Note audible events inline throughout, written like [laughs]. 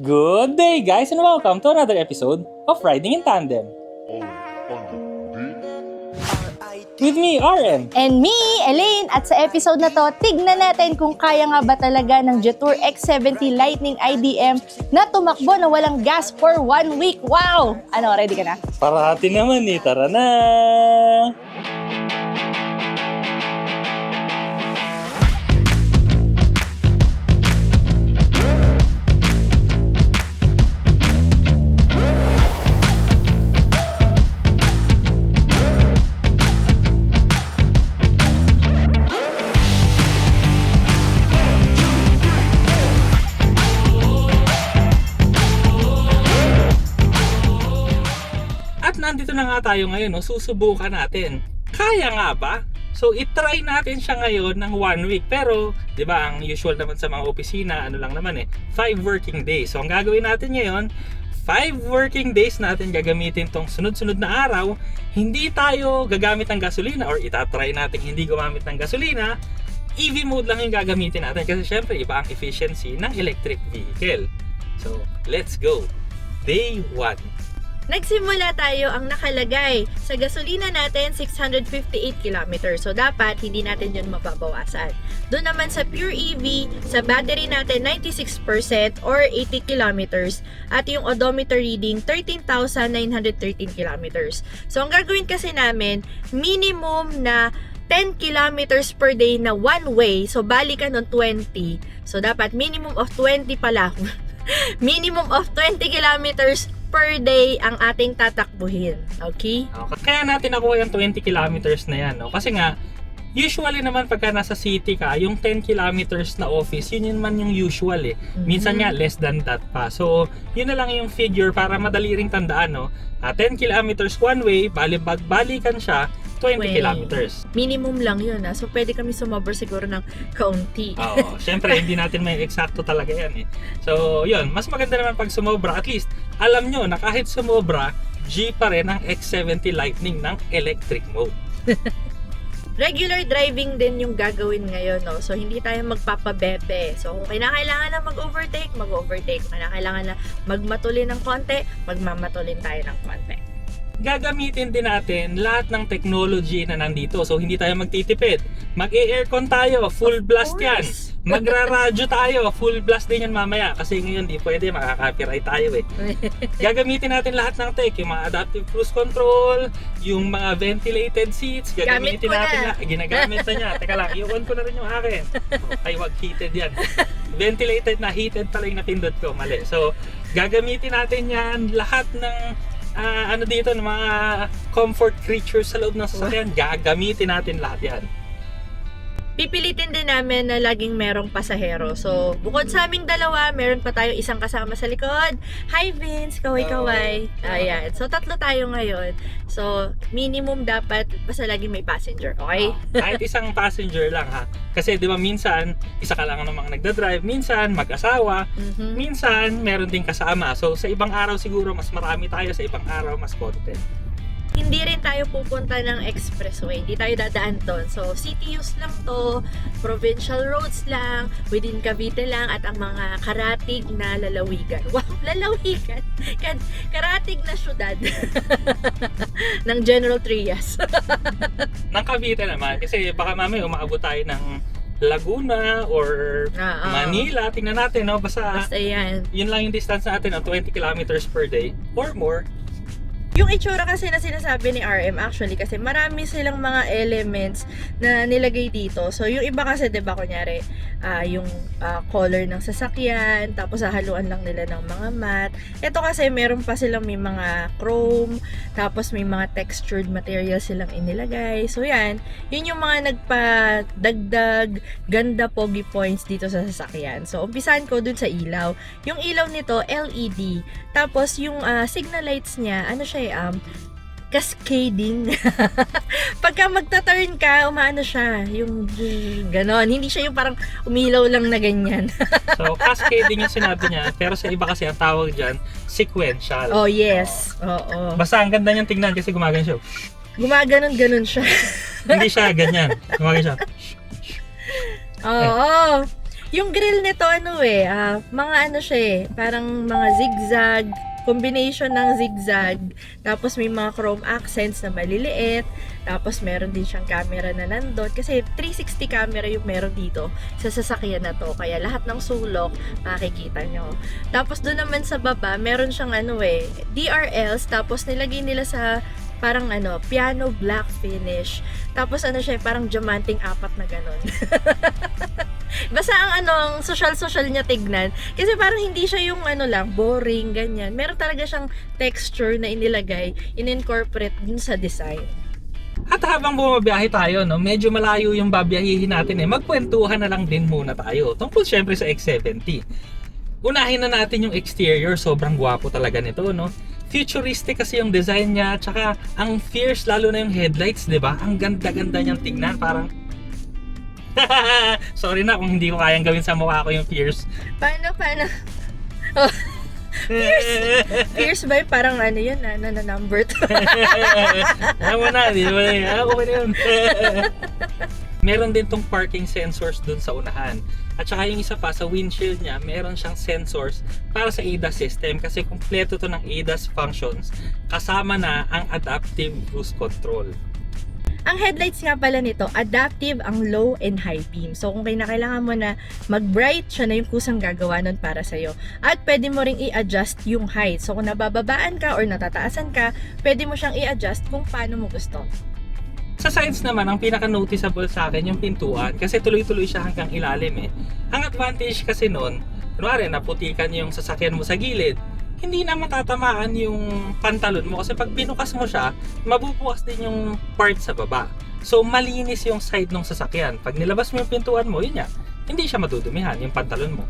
Good day, guys, and welcome to another episode of Riding in Tandem. With me, RM. And me, Elaine, at sa episode na to, tignan natin kung kaya nga ba talaga ng Jetour X70 Lightning IDM na tumakbo na walang gas for one week. Wow! Ano, ready ka na? Parati naman eh, tara na! Nga tayo ngayon, no? susubukan natin. Kaya nga ba? So, itry natin siya ngayon ng one week. Pero, di ba, ang usual naman sa mga opisina, ano lang naman eh, five working days. So, ang gagawin natin ngayon, five working days natin gagamitin tong sunod-sunod na araw. Hindi tayo gagamit ng gasolina or itatry natin hindi gumamit ng gasolina. EV mode lang yung gagamitin natin kasi syempre iba ang efficiency ng electric vehicle. So, let's go. Day 1. Nagsimula tayo ang nakalagay sa gasolina natin 658 km. So dapat hindi natin yun mababawasan. Doon naman sa pure EV, sa battery natin 96% or 80 km at yung odometer reading 13,913 km. So ang gagawin kasi namin, minimum na 10 kilometers per day na one way. So bali ka nun 20. So dapat minimum of 20 pala. [laughs] minimum of 20 kilometers per day ang ating tatakbuhin. Okay? Okay. Kaya natin nakuha yung 20 kilometers na yan. No? Kasi nga, usually naman pagka nasa city ka, yung 10 kilometers na office, yun yun man yung usual eh. Minsan nga less than that pa. So, yun na lang yung figure para madali ring tandaan. No? Ah, 10 kilometers one way, bali balikan siya, 20 Way. kilometers. Minimum lang yun ah. So pwede kami sumabor siguro ng kaunti. Oo, [laughs] syempre hindi natin may eksakto talaga yan eh. So, yun, mas maganda naman pag sumobra. At least, alam nyo na kahit sumobra, G pa rin ang X70 Lightning ng electric mode. [laughs] Regular driving din yung gagawin ngayon, no? So, hindi tayo magpapabebe. So, kung kinakailangan na mag-overtake, mag-overtake. Kung kinakailangan na magmatulin ng konti, magmamatulin tayo ng konti. Gagamitin din natin lahat ng technology na nandito. So, hindi tayo magtitipid. Mag-aircon tayo, full blast yan. Magra-radyo tayo, full blast din yan mamaya. Kasi ngayon di pwede, makaka-copyright tayo eh. [laughs] Gagamitin natin lahat ng tech, yung mga adaptive cruise control, yung mga ventilated seats, Gamit gagamitin ko natin na. na. Ginagamit na niya. Teka lang, i-on ko na rin yung akin. Ay, wag heated yan. [laughs] Ventilated na, heated pala yung napindot ko. Mali. So, gagamitin natin yan lahat ng ah, ano dito, ng mga comfort creatures sa loob ng sasakyan. Gagamitin natin lahat yan. Pipilitin din namin na laging merong pasahero. So, bukod sa aming dalawa, meron pa tayo isang kasama sa likod. Hi Vince, kaway-kaway. Ayan. So, tatlo tayo ngayon. So, minimum dapat basta laging may passenger. Okay? Ah, kahit isang passenger lang ha. Kasi di ba minsan, isa ka lang namang nagda-drive. Minsan, mag-asawa. Mhm. Minsan, meron din kasama. So, sa ibang araw siguro, mas marami tayo. Sa ibang araw, mas konti. Hindi rin tayo pupunta ng expressway. Hindi tayo dadaan doon. So, city use lang to, provincial roads lang, within Cavite lang, at ang mga karatig na lalawigan. [laughs] Wow, lalawigan! Kan- Karatig na syudad [laughs] ng General Trias. [laughs] Ng Cavite naman. Kasi baka mamaya umaabot tayo ng Laguna or Ah, ah. Manila. Tingnan natin, no? Basta, Basta yan. yun lang yung distance natin, no? 20 kilometers per day or more. Yung itsura kasi na sinasabi ni RM actually kasi marami silang mga elements na nilagay dito. So yung iba kasi 'di ba kunyari ah, yung ah, color ng sasakyan tapos hahaluan lang nila ng mga matte. Ito kasi meron pa silang may mga chrome tapos may mga textured material silang inilagay. So yan, yun yung mga nagpa-dagdag ganda pogi points dito sa sasakyan. So umpisahan ko dun sa ilaw. Yung ilaw nito LED. Tapos yung ah, signal lights niya, ano siya eh, um, cascading. [laughs] Pagka magta-turn ka, umaano siya, yung ganon. Hindi siya yung parang umilaw lang na ganyan. [laughs] So, cascading yung sinabi niya. Pero sa iba kasi ang tawag dyan, sequential. oh, yes. Oo. Basta ang ganda niyang tingnan kasi gumagano siya. Gumaganon-ganon siya. [laughs] Hindi siya ganyan. Gumagano siya. Oo. Yung grill nito, ano eh, ah, mga ano siya eh, parang mga zigzag, combination ng zigzag, tapos may mga chrome accents na maliliit, tapos meron din siyang camera na nandun, kasi 360 camera yung meron dito sa sasakyan na to, kaya lahat ng sulok makikita nyo. Tapos doon naman sa baba, meron siyang ano eh, DRLs, tapos nilagay nila sa parang ano, piano black finish. Tapos ano siya, parang diamanting apat na ganon. [laughs] [laughs] Basta ang ano, ang social-social niya tignan. Kasi parang hindi siya yung ano lang, boring, ganyan. Meron talaga siyang texture na inilagay, in-incorporate dun sa design. At habang bumabiyahe tayo, no, medyo malayo yung babiyahihin natin eh. Magkwentuhan na lang din muna tayo. Tungkol syempre sa X70. Unahin na natin yung exterior. Sobrang gwapo talaga nito, no? Futuristic kasi yung design niya. Tsaka ang fierce, lalo na yung headlights, di ba? Ang ganda-ganda niyang tignan. Parang... [laughs] Sorry na kung hindi ko kayang gawin sa mukha ko yung fierce. Paano, paano? Fierce ba yung parang ano yun, na, na, na number to? [laughs] Alam mo na, di ba? Ah, okay na yun. [laughs] meron din tong parking sensors dun sa unahan. At saka yung isa pa, sa windshield niya, meron siyang sensors para sa ADAS system kasi kumpleto to ng ADAS functions kasama na ang adaptive cruise control. Ang headlights nga pala nito, adaptive ang low and high beam. So kung kailangan mo na mag-bright, siya na yung kusang gagawa nun para sa'yo. At pwede mo ring i-adjust yung height. So kung nabababaan ka or natataasan ka, pwede mo siyang i-adjust kung paano mo gusto. Sa sides naman, ang pinaka-noticeable sa akin yung pintuan kasi tuloy-tuloy siya hanggang ilalim eh. Ang advantage kasi nun, kunwari naputikan yung sasakyan mo sa gilid, hindi na matatamaan yung pantalon mo kasi pag binukas mo siya, mabubukas din yung part sa baba. So malinis yung side ng sasakyan. Pag nilabas mo yung pintuan mo, yun nga, hindi siya madudumihan yung pantalon mo.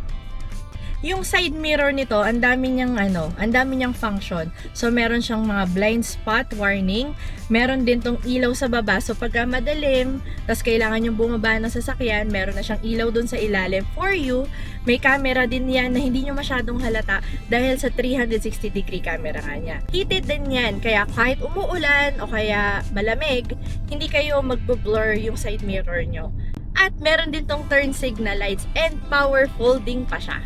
Yung side mirror nito, ang dami niyang ano, ang dami niyang function. So meron siyang mga blind spot warning, meron din tong ilaw sa baba. So pagka madilim, tas kailangan yung bumaba ng sasakyan, meron na siyang ilaw dun sa ilalim for you. May camera din yan na hindi nyo masyadong halata dahil sa 360 degree camera nga niya. Heated din yan, kaya kahit umuulan o kaya malamig, hindi kayo magbo-blur yung side mirror nyo. At meron din tong turn signal lights and power folding pa siya.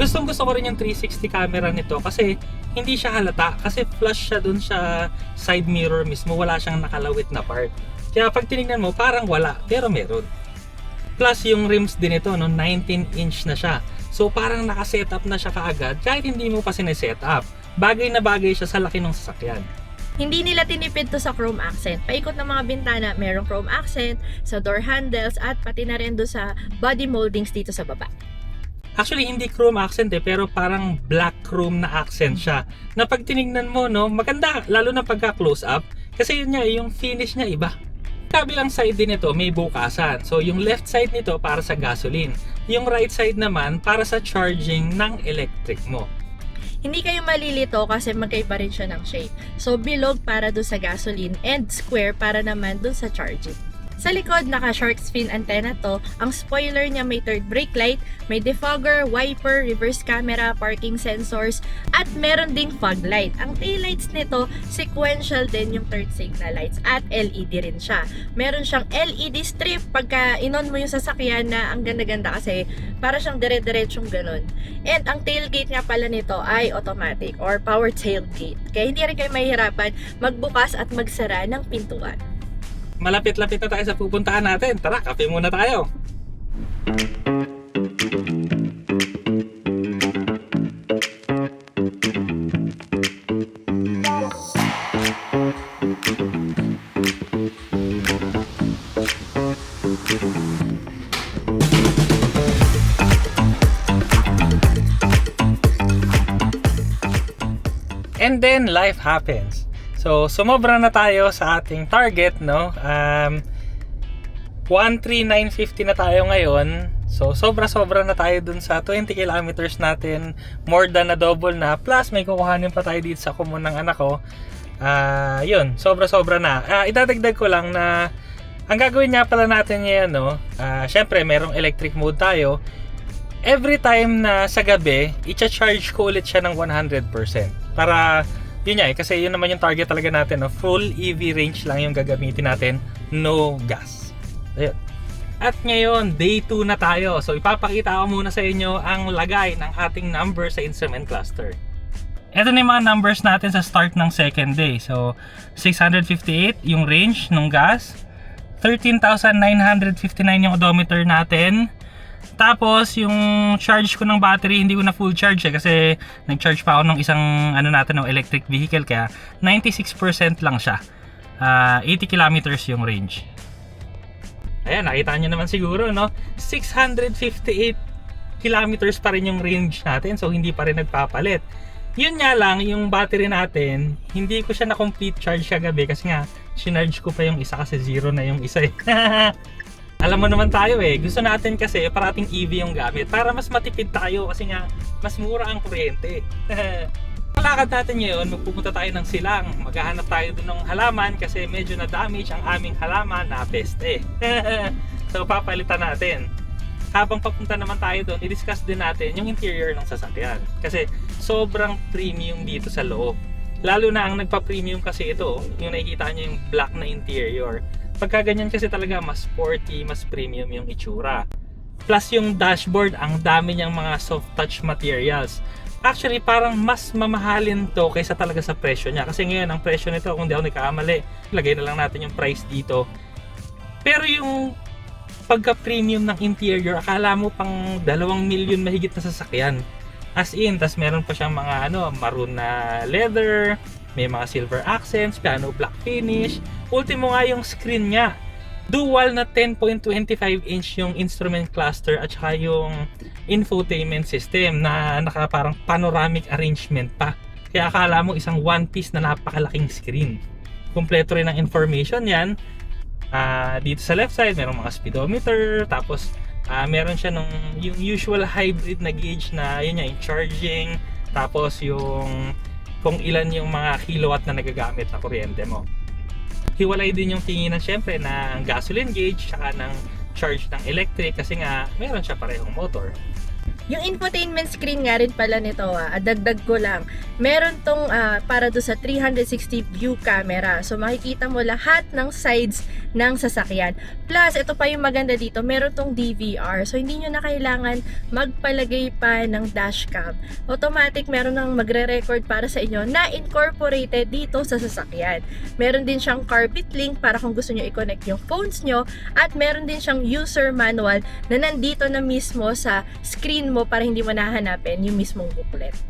Gustong gusto ko rin yung 360 camera nito kasi hindi siya halata. Kasi flush siya dun sa side mirror mismo. Wala siyang nakalawit na part. Kaya pag tinignan mo parang wala. Pero meron. Plus yung rims din ito no? 19 inch na siya. So parang nakasetup na siya kaagad kahit hindi mo pa sineset-up bagay na bagay siya sa laki ng sasakyan. Hindi nila tinipid to sa chrome accent. Paikot ng mga bintana, merong chrome accent sa door handles at pati na rin doon sa body moldings dito sa baba. Actually, hindi chrome accent eh, pero parang black chrome na accent siya. Na pag tinignan mo, no, maganda, lalo na pagka close up, kasi yun nga, yung finish niya iba. Kabilang side din ito, may bukasan. So, yung left side nito para sa gasoline. Yung right side naman para sa charging ng electric mo. Hindi kayo malilito kasi magkaiba rin siya ng shape. So, bilog para doon sa gasoline and square para naman doon sa charging. Sa likod, naka shark's fin antenna to. Ang spoiler niya may third brake light, may defogger, wiper, reverse camera, parking sensors, at meron ding fog light. Ang taillights nito, sequential din yung third signal lights at LED rin siya. Meron siyang LED strip pagka inon mo yung sasakyan na ang ganda-ganda kasi para siyang dire-diretsyong ganun. And ang tailgate nga pala nito ay automatic or power tailgate. Kaya hindi rin kayo mahihirapan magbukas at magsara ng pintuan. Malapit-lapit na tayo sa pupuntahan natin. Tara, kape muna tayo. And then life happens. So, sumobra na tayo sa ating target, no? Um, 13950 na tayo ngayon. So, sobra-sobra na tayo dun sa 20 kilometers natin. More than na double na. Plus, may kukuhanin pa tayo dito sa kumun ng anak ko. Ah, yun, sobra-sobra na. Ah, idadagdag ko lang na ang gagawin nga pala natin ngayon, no? Ah, syempre, merong electric mode tayo. Every time na sa gabi, i-charge ko ulit siya ng 100%. Para yun nga eh, kasi yun naman yung target talaga natin, no? full EV range lang yung gagamitin natin, no gas. Ayun. At ngayon, day 2 na tayo. So ipapakita ko muna sa inyo ang lagay ng ating number sa instrument cluster. Ito na yung mga numbers natin sa start ng second day. So 658 yung range ng gas. 13,959 yung odometer natin. Tapos, yung charge ko ng battery, hindi ko na full charge eh, kasi nag-charge pa ako ng isang ano natin, ng electric vehicle, kaya 96% lang siya. Ah, 80 kilometers yung range. Ayan, nakita nyo naman siguro, no? 658 kilometers pa rin yung range natin, so hindi pa rin nagpapalit. Yun nga lang, yung battery natin, hindi ko siya na-complete charge kagabi kasi nga, sinarge ko pa yung isa kasi zero na yung isa eh. [laughs] Alam mo naman tayo eh, gusto natin kasi parating EV yung gamit para mas matipid tayo kasi nga mas mura ang kuryente. [laughs] Malakad natin ngayon, magpupunta tayo ng silang. Maghahanap tayo dun ng halaman kasi medyo na-damage ang aming halaman na peste. [laughs] so papalitan natin. Habang papunta naman tayo doon, i-discuss din natin yung interior ng sasakyan. Kasi sobrang premium dito sa loob. Lalo na ang nagpa-premium kasi ito, yung nakikita nyo yung black na interior. Pagka ganyan kasi talaga mas sporty, mas premium yung itsura. Plus yung dashboard, ang dami niyang mga soft touch materials. Actually, parang mas mamahalin to kaysa talaga sa presyo niya. Kasi ngayon, ang presyo nito, kung di ako nagkakamali, lagay na lang natin yung price dito. Pero yung pagka-premium ng interior, akala mo pang dalawang milyon mahigit na sasakyan. As in, tas meron pa siyang mga ano, maroon na leather, may mga silver accents, piano black finish. Ultimo nga yung screen niya. Dual na 10.25 inch yung instrument cluster at saka yung infotainment system na naka parang panoramic arrangement pa. Kaya akala mo isang one piece na napakalaking screen. Kompleto rin ang information yan. Ah, dito sa left side, merong mga speedometer, tapos ah, meron siya nung yung usual hybrid na gauge na yun yung charging, tapos yung kung ilan yung mga kilowatt na nagagamit na kuryente mo. Hiwalay din yung tinginan syempre ng gasoline gauge saka ng charge ng electric kasi nga meron siya parehong motor. Yung infotainment screen nga rin pala nito, ah, dagdag ko lang. Meron tong ah, para do sa 360 view camera. So makikita mo lahat ng sides ng sasakyan. Plus, ito pa yung maganda dito, meron tong DVR. So hindi nyo na kailangan magpalagay pa ng dashcam. Automatic meron nang magre-record para sa inyo na incorporated dito sa sasakyan. Meron din siyang carpet link para kung gusto nyo i-connect yung phones nyo. At meron din siyang user manual na nandito na mismo sa screen mo para hindi mo nahanapin yung mismong booklet.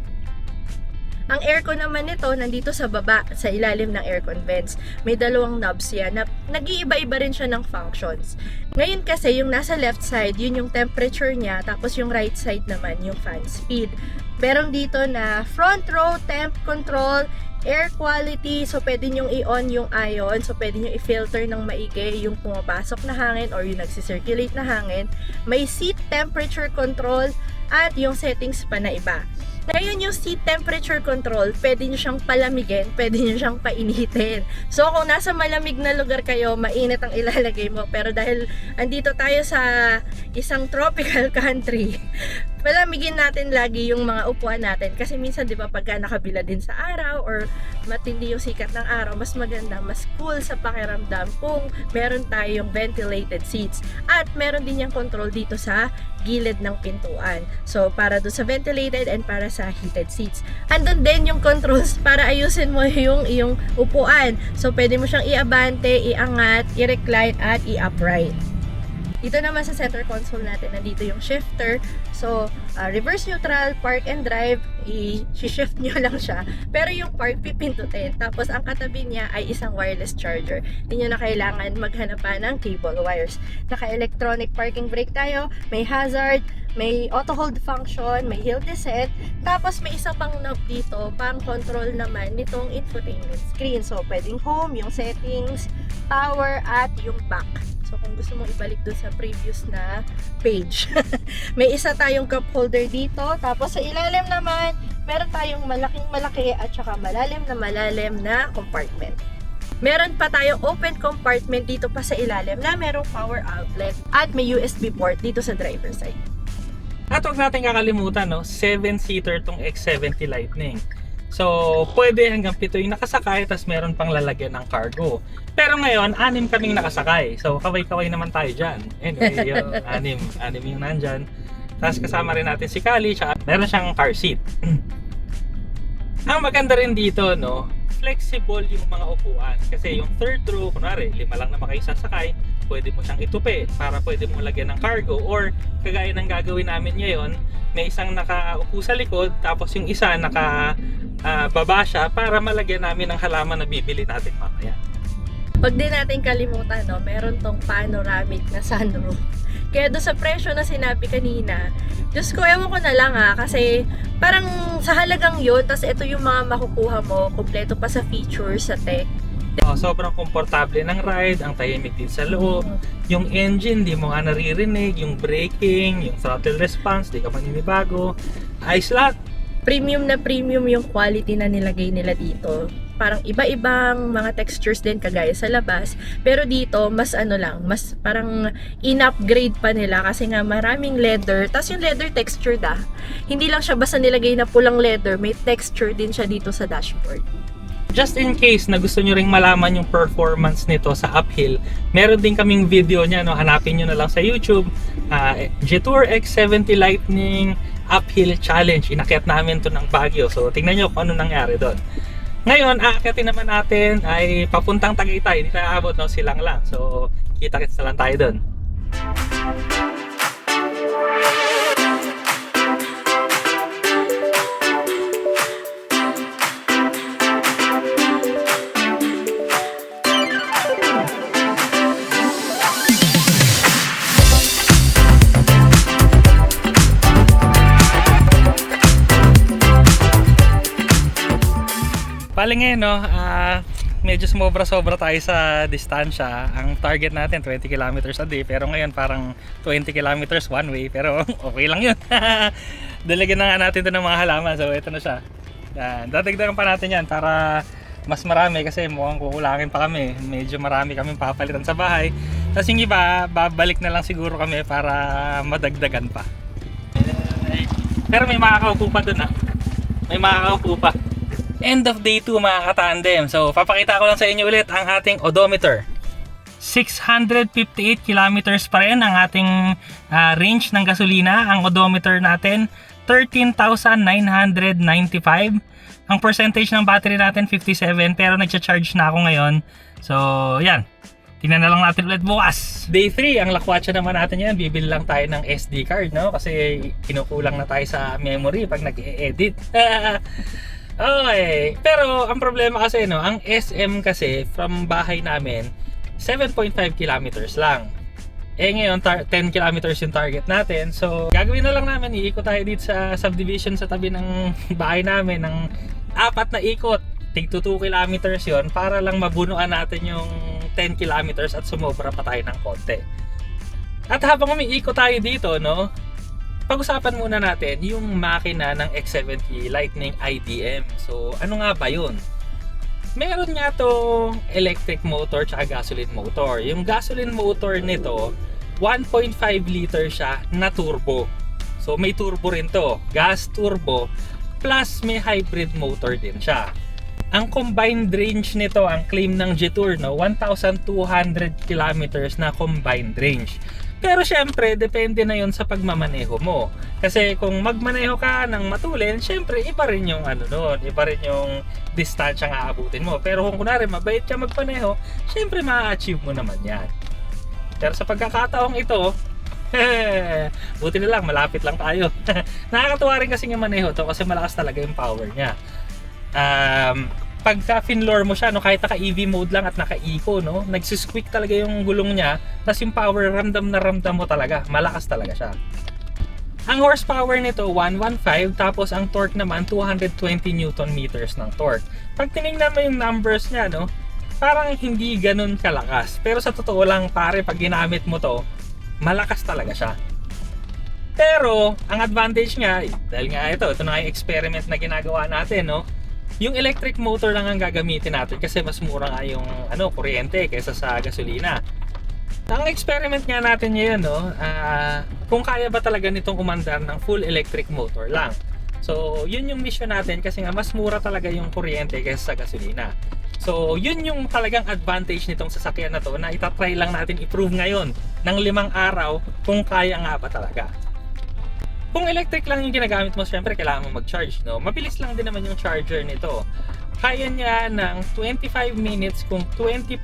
Ang aircon naman nito, nandito sa baba, sa ilalim ng aircon vents. May dalawang knobs yan na nag-iiba-iba rin siya ng functions. Ngayon kasi, yung nasa left side, yun yung temperature niya, tapos yung right side naman, yung fan speed. Meron dito na front row temp control, air quality, so pwede nyong i-on yung ion, so pwede nyo i-filter ng maigi yung pumapasok na hangin or yung nagsisirculate na hangin. May seat temperature control at yung settings pa na iba. Ngayon yung seat temperature control, pwede nyo siyang palamigin, pwede nyo siyang painitin. So kung nasa malamig na lugar kayo, mainit ang ilalagay mo. Pero dahil andito tayo sa isang tropical [laughs] country, palamigin natin lagi yung mga upuan natin. Kasi minsan, di ba, pagka nakabila din sa araw or matindi yung sikat ng araw, mas maganda, mas cool sa pakiramdam kung meron tayong ventilated seats. At meron din yung control dito sa gilid ng pintuan. So, para doon sa ventilated and para sa heated seats. Andun din yung controls para ayusin mo yung iyong upuan. So, pwede mo siyang i-abante, iangat, i-recline, at i-upright. Dito naman sa center console natin, nandito yung shifter. So, uh, reverse neutral, park and drive, i-shift nyo lang siya. Pero yung park, pipindutin. Tapos, ang katabi niya ay isang wireless charger. Hindi nyo na kailangan maghanap pa ng cable wires. Naka-electronic parking brake tayo, may hazard, may auto hold function, may hill descent, tapos may isa pang knob dito, pang control naman nitong infotainment screen. So, pwedeng home, yung settings, power, at yung back. So, kung gusto mong ibalik dun sa previous na page. [laughs] may isa tayong cup holder dito. Tapos, sa ilalim naman, meron tayong malaking malaki at saka malalim na malalim na compartment. Meron pa tayong open compartment dito pa sa ilalim na merong power outlet at may USB port dito sa driver side. At huwag natin kakalimutan, no, 7-seater tong X70 Lightning. So, pwede hanggang pito yung nakasakay, tapos meron pang lalagyan ng cargo. Pero ngayon, anim kaming nakasakay. So, kaway-kaway naman tayo dyan. Anyway, [laughs] yung anim, anim yung nandyan. Tapos kasama rin natin si Kali, tsaka meron siyang car seat. [clears throat] Ang maganda rin dito, no, flexible yung mga upuan. Kasi yung third row, kunwari, lima lang naman kayo sasakay, pwede mo siyang itupi para pwede mo lagyan ng cargo. Or, kagaya ng gagawin namin ngayon, may isang nakaupo sa likod, tapos yung isa naka ah, baba siya para malagyan namin ng halaman na bibili natin mamaya. Huwag din natin kalimutan, no, meron tong panoramic na sunroof. [laughs] Kaya doon sa presyo na sinabi kanina, Diyos ko, ewan ko na lang ha, kasi parang sa halagang yun, tas ito yung mga makukuha mo, kompleto pa sa features, sa tech. Oh, sobrang komportable ng ride, ang tahimik din sa loob. Yung engine, di mo nga naririnig, yung braking, yung throttle response, di ka maninibago. Ayos lahat. Premium na premium yung quality na nilagay nila dito. Parang iba-ibang mga textures din kagaya sa labas. Pero dito, mas ano lang, mas parang in-upgrade pa nila kasi nga maraming leather. Tapos yung leather texture da. Hindi lang siya basta nilagay na pulang leather, may texture din siya dito sa dashboard. Just in case na gusto nyo ring malaman yung performance nito sa uphill, meron din kaming video niya, no? hanapin nyo na lang sa YouTube. Uh, Jetour X70 Lightning Uphill Challenge. Inakyat namin to ng Baguio. So, tingnan nyo kung ano nangyari doon. Ngayon, aakyatin naman natin ay papuntang Tagaytay. Hindi tayo abot, no? Silang lang. So, kita-kits na lang tayo doon. Bali ngayon, no, ah, medyo sumobra-sobra tayo sa distansya. Ang target natin 20 kilometers a day, pero ngayon parang 20 kilometers one way, pero [laughs] okay lang yun. [laughs] Dalagyan na nga natin ito ng mga halaman, so ito na siya. Yan, dadagdagan pa natin yan para mas marami kasi mukhang kukulangin pa kami. Medyo marami kami papalitan sa bahay. Tapos yung iba, babalik na lang siguro kami para madagdagan pa. Pero may makakaupo pa dun ah. May makakaupo pa. End of day 2 mga katandem. So, papakita ko lang sa inyo ulit ang ating odometer. 658 kilometers pa rin ang ating ah, range ng gasolina. Ang odometer natin, 13,995. Ang percentage ng battery natin, 57. Pero nagcha-charge na ako ngayon. So, yan. Tingnan na lang natin ulit bukas. Day 3, ang lakwatsa naman natin yan. Bibili lang tayo ng SD card, no? Kasi kinukulang na tayo sa memory pag nag-edit. [laughs] Okay. Pero ang problema kasi no, ang SM kasi from bahay namin 7.5 kilometers lang. Eh ngayon tar- 10 kilometers yung target natin. So gagawin na lang namin iikot tayo dito sa subdivision sa tabi ng [laughs] bahay namin ng apat na ikot. Tig 2 kilometers yon para lang mabunuan natin yung 10 kilometers at sumobra pa tayo ng konti. At habang umiikot tayo dito, no, pag-usapan muna natin yung makina ng X70 Lightning IDM. So, ano nga ba yun? Meron nga to electric motor tsaka gasoline motor. Yung gasoline motor nito, 1.5 liter siya na turbo. So, may turbo rin to. Gas turbo plus may hybrid motor din siya. Ang combined range nito, ang claim ng Jetour, no, 1,200 kilometers na combined range. Pero syempre, depende na yon sa pagmamaneho mo. Kasi kung magmaneho ka ng matulin, syempre iba rin yung ano doon, iba rin yung distansya nga aabutin mo. Pero kung kunwari mabait ka magpaneho, syempre ma-achieve mo naman yan. Pero sa pagkakataong ito, [laughs] buti na lang, malapit lang tayo. [laughs] Nakakatuwa rin kasi yung maneho to kasi malakas talaga yung power niya. Um, pagka finlore mo siya, no, kahit naka EV mode lang at naka eco, no, nagsisqueak talaga yung gulong niya, tapos yung power ramdam na ramdam mo talaga, malakas talaga siya. Ang horsepower nito 115 tapos ang torque naman 220 newton meters ng torque. Pag tinignan mo yung numbers niya, no, parang hindi ganun kalakas. Pero sa totoo lang, pare, pag ginamit mo to, malakas talaga siya. Pero, ang advantage nga, dahil nga ito, ito na yung experiment na ginagawa natin, no? Yung electric motor lang ang gagamitin natin kasi mas mura nga yung ano, kuryente kaysa sa gasolina. Ang experiment nga natin ngayon, no, ah, kung kaya ba talaga nitong umandar ng full electric motor lang. So, yun yung mission natin kasi nga mas mura talaga yung kuryente kaysa sa gasolina. So, yun yung talagang advantage nitong sasakyan na to na itatry lang natin i-prove ngayon ng limang araw kung kaya nga ba talaga. Kung electric lang yung ginagamit mo, syempre kailangan mo mag-charge, no? Mabilis lang din naman yung charger nito. Kaya niya ng 25 minutes kung 20%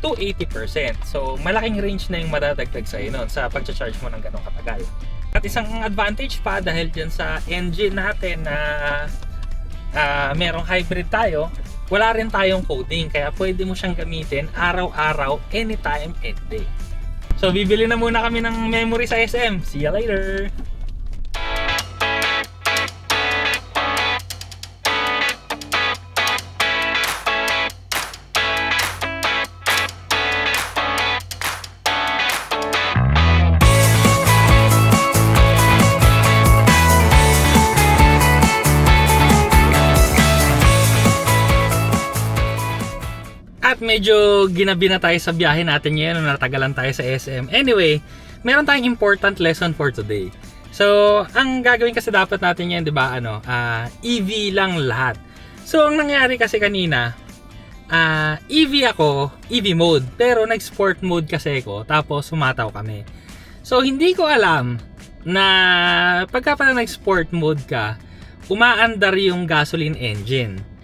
to 80%. So, malaking range na yung madadagdag sa nun sa pag-charge mo ng ganong katagal. At isang advantage pa dahil dyan sa engine natin na ah, merong hybrid tayo, wala rin tayong coding. Kaya pwede mo siyang gamitin araw-araw, anytime, any day. So, bibili na muna kami ng memory sa SM. See you later! Medyo ginabi na tayo sa biyahe natin ngayon, natagalan tayo sa SM. Anyway, meron tayong important lesson for today. So, ang gagawin kasi dapat natin yan, di ba, ano, ah, EV lang lahat. So, ang nangyari kasi kanina, ah, EV ako, EV mode, pero nag-sport mode kasi ako, tapos sumataw kami. So, hindi ko alam na pagka pala nag-sport mode ka, umaandar yung gasoline engine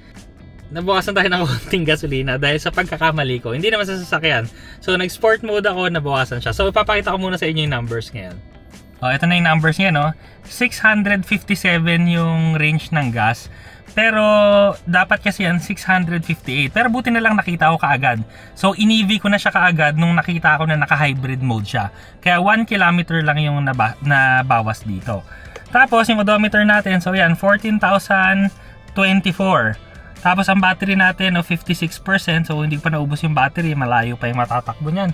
nabawasan tayo ng konting gasolina dahil sa pagkakamali ko. Hindi naman sa sasakyan. So, nag-sport mode ako, nabawasan siya. So, ipapakita ko muna sa inyo yung numbers ngayon. Oh, ito na yung numbers ngayon, no? 657 yung range ng gas. Pero, dapat kasi yan 658. Pero buti na lang nakita ko kaagad. So, in-EV ko na siya kaagad nung nakita ko na naka-hybrid mode siya. Kaya 1 kilometer lang yung naba- nabawas dito. Tapos, yung odometer natin, so yan, 14,024. Tapos ang battery natin of 56%, so hindi pa naubos yung battery, malayo pa yung matatakbo niyan.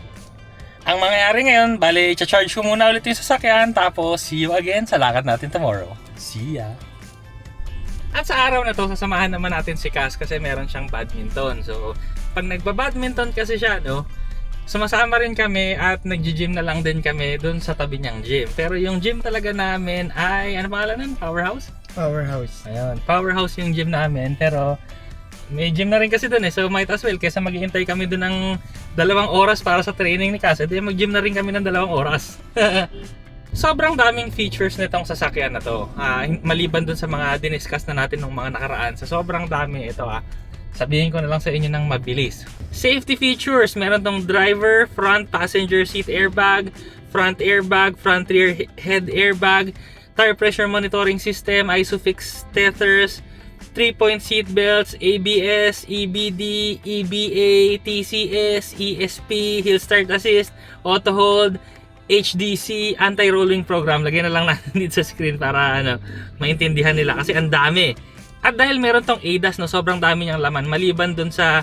Ang mangyayari ngayon, bali, charge ko muna ulit yung sasakyan, tapos see you again sa lakad natin tomorrow. See ya! At sa araw na to, sasamahan naman natin si Cass kasi meron siyang badminton. So, pag nagba-badminton kasi siya, no, sumasama rin kami at nagji-gym na lang din kami dun sa tabi niyang gym. Pero yung gym talaga namin ay, ano pangalan nun? Powerhouse? Powerhouse. Ayun, powerhouse yung gym namin pero may gym na rin kasi doon eh. So might as well kaysa maghihintay kami doon ng dalawang oras para sa training ni Cass, edi mag-gym na rin kami ng dalawang oras. [laughs] Sobrang daming features nitong sasakyan na to. Hin- maliban doon sa mga diniscuss na natin nung mga nakaraan. Sa sobrang dami ito ah. Sabihin ko na lang sa inyo ng mabilis. Safety features, meron tong driver, front passenger seat airbag, front airbag, front rear he- head airbag, tire pressure monitoring system, ISOFIX tethers, 3-point seat belts, ABS, EBD, EBA, TCS, ESP, Hill Start Assist, Auto Hold, HDC, anti-rolling program. Lagyan na lang natin [laughs] dito sa screen para ano, maintindihan nila kasi ang dami. At dahil meron tong ADAS no, sobrang dami niyang laman maliban dun sa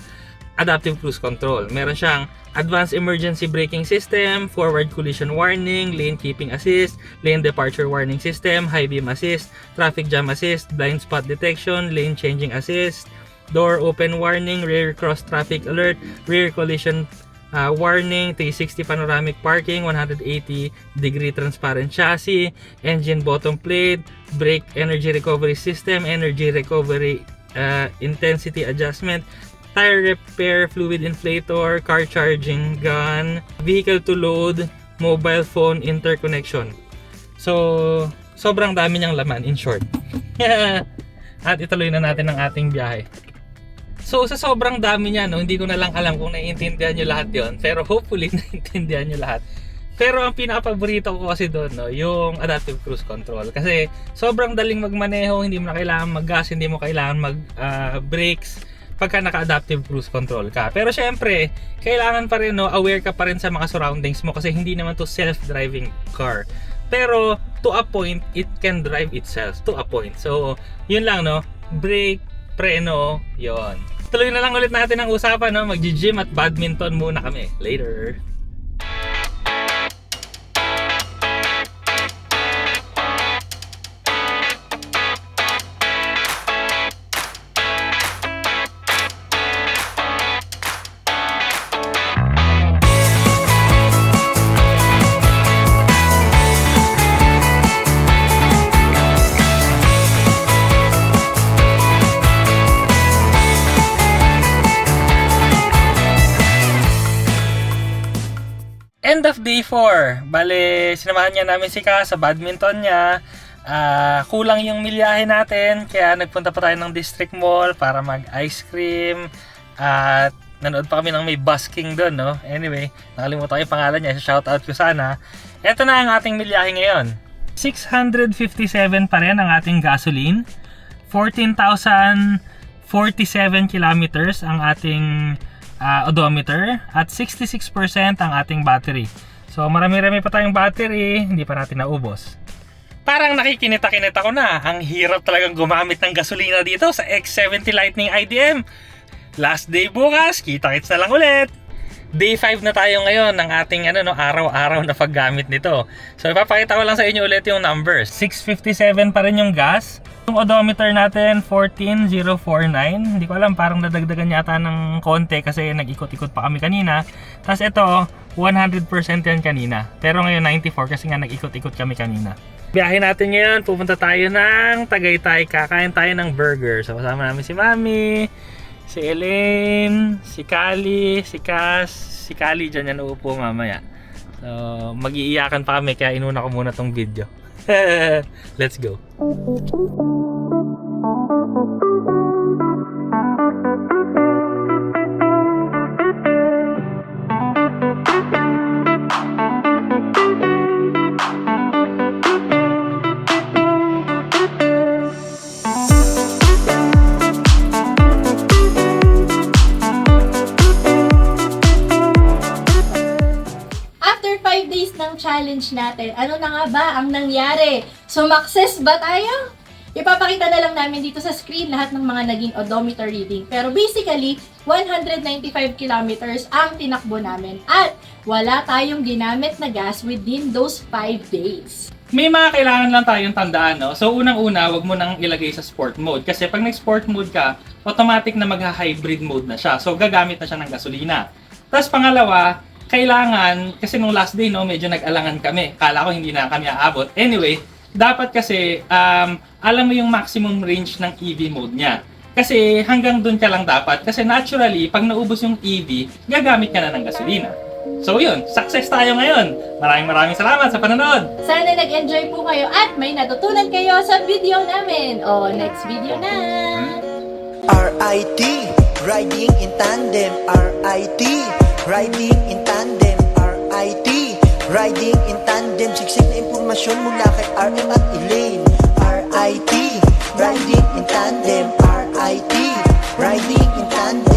adaptive cruise control. Meron siyang advanced emergency braking system, forward collision warning, lane keeping assist, lane departure warning system, high beam assist, traffic jam assist, blind spot detection, lane changing assist, door open warning, rear cross traffic alert, rear collision uh, warning, 360 panoramic parking, 180 degree transparent chassis, engine bottom plate, brake energy recovery system, energy recovery uh, intensity adjustment, tire repair fluid inflator, car charging gun, vehicle to load, mobile phone interconnection. So, sobrang dami niyang laman in short. [laughs] At ituloy na natin ang ating biyahe. So sa sobrang dami niya, no, hindi ko na lang alam kung naiintindihan niyo lahat 'yon, pero hopefully [laughs] naiintindihan niyo lahat. Pero ang pinaka-paborito ko kasi doon, no, yung adaptive cruise control. Kasi sobrang daling magmaneho, hindi mo na kailangan mag-gas, hindi mo kailangan mag-brakes pagka naka-adaptive cruise control ka. Pero syempre, kailangan pa rin, no, aware ka pa rin sa mga surroundings mo kasi hindi naman to self-driving car. Pero to a point, it can drive itself to a point. So, yun lang, no, brake, preno, yon. Tuloy na lang ulit natin ang usapan, no? Mag-gym at badminton muna kami. Later! Sinamahan niya namin si Ka sa badminton niya. Ah, kulang yung milyahe natin, kaya nagpunta pa tayo ng District Mall para mag-ice cream. At nanood pa kami ng may busking doon, no? Anyway, nakalimutan ko yung pangalan niya. Shoutout ko sana. Ito na ang ating milyahe ngayon. 657 pa rin ang ating gasoline. 14,047 kilometers ang ating ah, odometer at 66% ang ating battery. So marami-rami pa tayong battery, hindi pa natin naubos. Parang nakikinita-kinita ko na. Ang hirap talagang gumamit ng gasolina dito sa X70 Lightning IDM. Last day bukas, kita-kits na lang ulit. Day 5 na tayo ngayon ng ating ano, no, araw-araw na paggamit nito. So ipapakita ko lang sa inyo ulit yung numbers. 657 pa rin yung gas. Yung odometer natin, 14049. Hindi ko alam, parang nadagdagan yata ng konti kasi nag-ikot-ikot pa kami kanina. Tapos ito, 100% yan kanina. Pero ngayon 94 kasi nga nag-ikot-ikot kami kanina. Biyahe natin ngayon, pupunta tayo ng Tagaytay. Kakain tayo ng burger. So kasama namin si Mami, si Elaine, si Kali, si Cass, si Kali dyan yan uupo mamaya. So mag-iiyakan pa kami kaya inuna ko muna tong video. [laughs] Let's go. Challenge natin, ano na nga ba ang nangyari? Sumakses ba tayo? Ipapakita na lang namin dito sa screen lahat ng mga naging odometer reading. Pero basically, 195 kilometers ang tinakbo namin. At wala tayong ginamit na gas within those 5 days. May mga kailangan lang tayong tandaan, no? So, unang-una, wag mo nang ilagay sa sport mode. Kasi pag nag-sport mode ka, automatic na magha-hybrid mode na siya. So, gagamit na siya ng gasolina. Tapos, pangalawa, kailangan, kasi nung last day, no, medyo nag-alangan kami. Kala ko hindi na kami aabot. Anyway, dapat kasi, um, alam mo yung maximum range ng EV mode niya. Kasi hanggang dun ka lang dapat. Kasi naturally, pag naubos yung EV, gagamit ka na ng gasolina. So yun, success tayo ngayon. Maraming maraming salamat sa panonood. Sana nag-enjoy po kayo at may natutunan kayo sa video namin. O, next video na! RIT, riding in tandem. RIT, riding in tandem. RIT, riding in tandem. Siksik na impormasyon mula kay RM at Elaine. RIT, riding in tandem. RIT, riding in tandem.